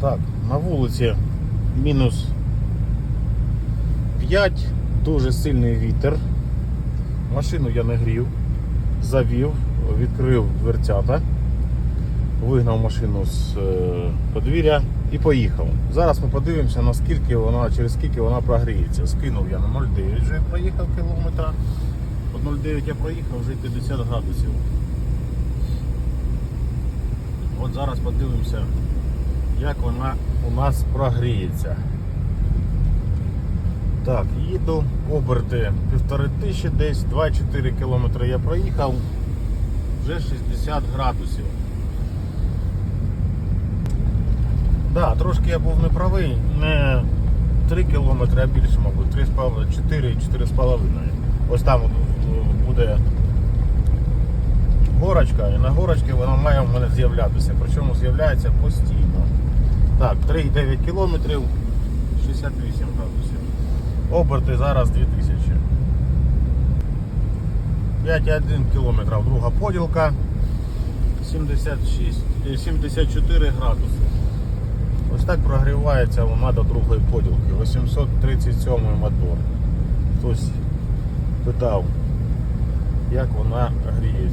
Так, на вулиці мінус 5, дуже сильний вітер. Машину я не грів, завів, відкрив дверцята, вигнав машину з е, подвір'я і поїхав. Зараз ми подивимося, наскільки вона, через скільки вона прогріється. Скинув я на 0,9 вже проїхав кілометра. От 0,9 я проїхав вже 50 градусів. От зараз подивимося, як вона у нас прогріється. Так, їду, оберти півтори тисячі десь, 2-4 кілометри я проїхав, вже 60 градусів. Да, трошки я був неправий, не 3 кілометри, а більше, мабуть, 4-4,5. Ось там е, буде горочка, і на горочці вона має в мене з'являтися. Причому з'являється постійно. Так, 3,9 кілометрів, 68 градусів. Оберти зараз 2000. 5,1 кілометра, друга поділка. 76, е, 74 градуси. Ось так прогрівається вона до другої поділки. 837 мотор. Хтось питав, як вона гріється.